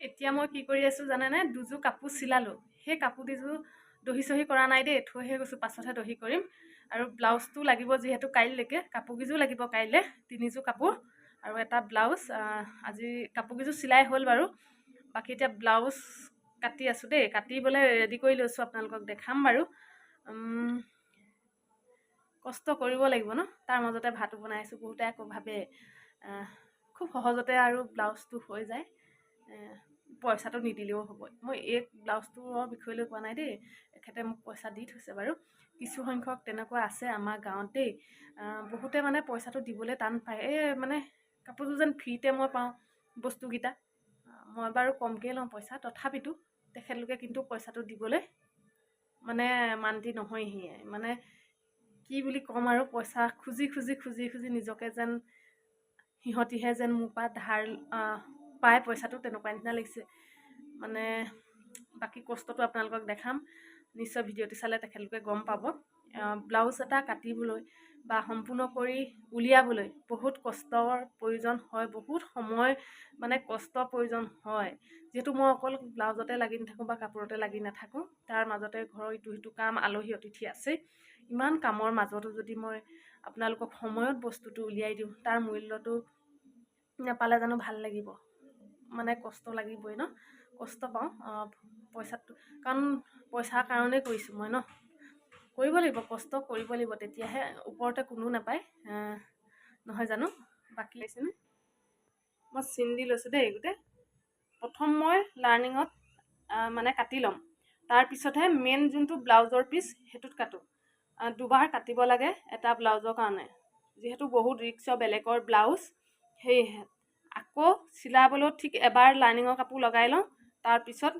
এতিয়া মই কি কৰি আছোঁ জানেনে? দুযোৰ কাপোৰ চিলালোঁ। সেই কাপোৰ দুযোৰ দহি চহি কৰা নাই দেই থৈহে গৈছোঁ পাছতহে দহি কৰিম। আৰু ব্লাউজটো লাগিব যিহেতু কাইলৈকে কাপোৰকেইযোৰ লাগিব কাইলৈ তিনিযোৰ কাপোৰ। আৰু এটা ব্লাউজ আজি কাপোৰকেইযোৰ চিলাই হ'ল বাৰু। বাকী এতিয়া ব্লাউজ কাটি আছোঁ দেই কাটিবলৈ ৰেডি কৰি লৈছোঁ আপোনালোকক দেখাম বাৰু। কষ্ট কৰিব লাগিব ন? তাৰ মাজতে ভাতো বনাই আছোঁ বহুতে আকৌ ভাবে। খুব সহজতে আৰু ব্লাউজটো হৈ যায়। পইচাটো নিদিলেও হ'ব। মই এই ব্লাউজটোৰ বিষয় লৈ কোৱা নাই দেই। এখেতে মোক পইচা দি থৈছে বাৰু। কিছু সংখ্যক তেনেকুৱা আছে আমাৰ গাঁৱত দেই। আহ, বহুতে মানে পইচাটো দিবলৈ টান পায়। এই মানে কাপোৰযোৰ যেন ফ্ৰীতে মই পাওঁ বস্তুকেইটা। মই বাৰু কমকৈ লওঁ পইচা। তথাপিতো তেখেতলোকে কিন্তু পইচাটো দিবলৈ মানে মান্তি নহয়হি মানে কি বুলি ক'ম আৰু পইচা খুজি খুজি খুজি খুজি নিজকে যেন সিহঁতিহে যেন মোৰ পৰা ধাৰ পায় পইচাটো তেনেকুৱা নিচিনা লাগিছে। মানে বাকী কষ্টটো আপোনালোকক দেখাম। নিশ্চয় ভিডিঅ'টো চালে তেখেতলোকে গম পাব। ব্লাউজ এটা কাটিবলৈ বা সম্পূৰ্ণ কৰি উলিয়াবলৈ বহুত কষ্টৰ প্ৰয়োজন হয় বহুত সময় মানে কষ্টৰ প্ৰয়োজন হয়। যিহেতু মই অকল ব্লাউজতে লাগি নাথাকোঁ বা কাপোৰতে লাগি নাথাকোঁ তাৰ মাজতে ঘৰৰ ইটো সিটো কাম আলহী অতিথি আছেই ইমান কামৰ মাজতো যদি মই আপোনালোকক সময়ত বস্তুটো উলিয়াই দিওঁ তাৰ মূল্যটো নাপালে জানো ভাল লাগিব। মানে কষ্ট লাগিবই ন? কষ্ট পাওঁ পইচাটো, কাৰণ পইচাৰ কাৰণেই কৰিছোঁ মই ন? কৰিব লাগিব, কষ্ট কৰিব লাগিব, তেতিয়াহে ওপৰতে কোনো নাপায় নহয় জানো? বাকী লৈছেনে মই চিন দি লৈছোঁ দেই গোটেই। প্ৰথম মই লাৰ্ণিঙত মানে কাটি ল'ম। তাৰপিছতহে মেইন যোনটো ব্লাউজৰ পিচ, সেইটোত কাটোঁ। দুবাৰ কাটিব লাগে এটা ব্লাউজৰ কাৰণে। যিহেতু বহুত ৰিক্স বেলেগৰ ব্লাউজ, সেয়েহে আকৌ চিলাবলৈও ঠিক এবাৰ লাইনিঙৰ কাপোৰ লগাই লওঁ তাৰপিছত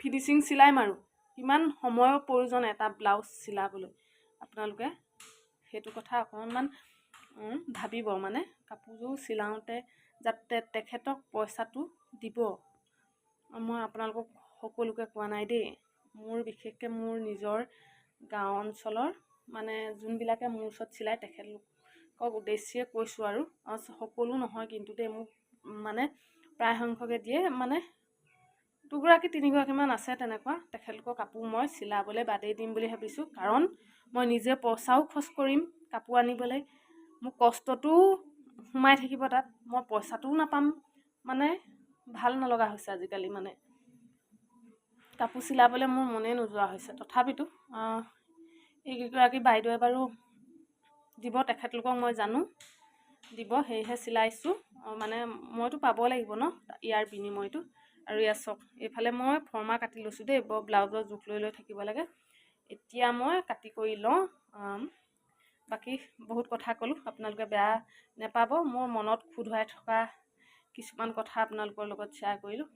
ফিনিচিং চিলাই মাৰোঁ। কিমান সময়ৰ প্ৰয়োজন এটা ব্লাউজ চিলাবলৈ। আপোনালোকে সেইটো কথা অকণমান ভাবিব। মানে কাপোৰযোৰ চিলাওঁতে যাতে তেখেতক পইচাটো দিব। মই আপোনালোকক সকলোকে কোৱা নাই দেই। মোৰ বিশেষকৈ মোৰ নিজৰ গাঁও অঞ্চলৰ মানে যোনবিলাকে মোৰ ওচৰত চিলায় তেখেতলোকক উদ্দেশ্যে কৈছোঁ আৰু। সকলো নহয় কিন্তু দেই মোক মানে প্ৰায় সংখ্যকে দিয়ে। মানে দুগৰাকী তিনিগৰাকীমান আছে তেনেকুৱা। তেখেতলোকৰ কাপোৰ মই চিলাবলৈ বাদেই দিম বুলি ভাবিছোঁ। কাৰণ মই নিজে পইচাও খৰচ কৰিম কাপোৰ আনিবলৈ। মোৰ কষ্টটোও সোমাই থাকিব তাত। মই পইচাটোও নাপাম। মানে ভাল নলগা হৈছে আজিকালি মানে। কাপোৰ চিলাবলৈ মোৰ মনেই নোযোৱা হৈছে। তথাপিতো এইকেইগৰাকী বাইদেৱে বাৰু দিব তেখেতলোকক মই জানো। দিব সেয়েহে চিলাইছোঁ। মানে মইতো পাব লাগিব ন ইয়াৰ বিনিময়টো। আৰু ইয়াত চাওক এইফালে মই ফৰ্মা কাটি লৈছোঁ দেই বৰ ব্লাউজৰ জোখ লৈ লৈ থাকিব লাগে। এতিয়া মই কাটি কৰি লওঁ বাকী বহুত কথা ক'লোঁ আপোনালোকে বেয়া নেপাব। মোৰ মনত খোধোৱাই থকা কিছুমান কথা আপোনালোকৰ লগত শ্বেয়াৰ কৰিলোঁ।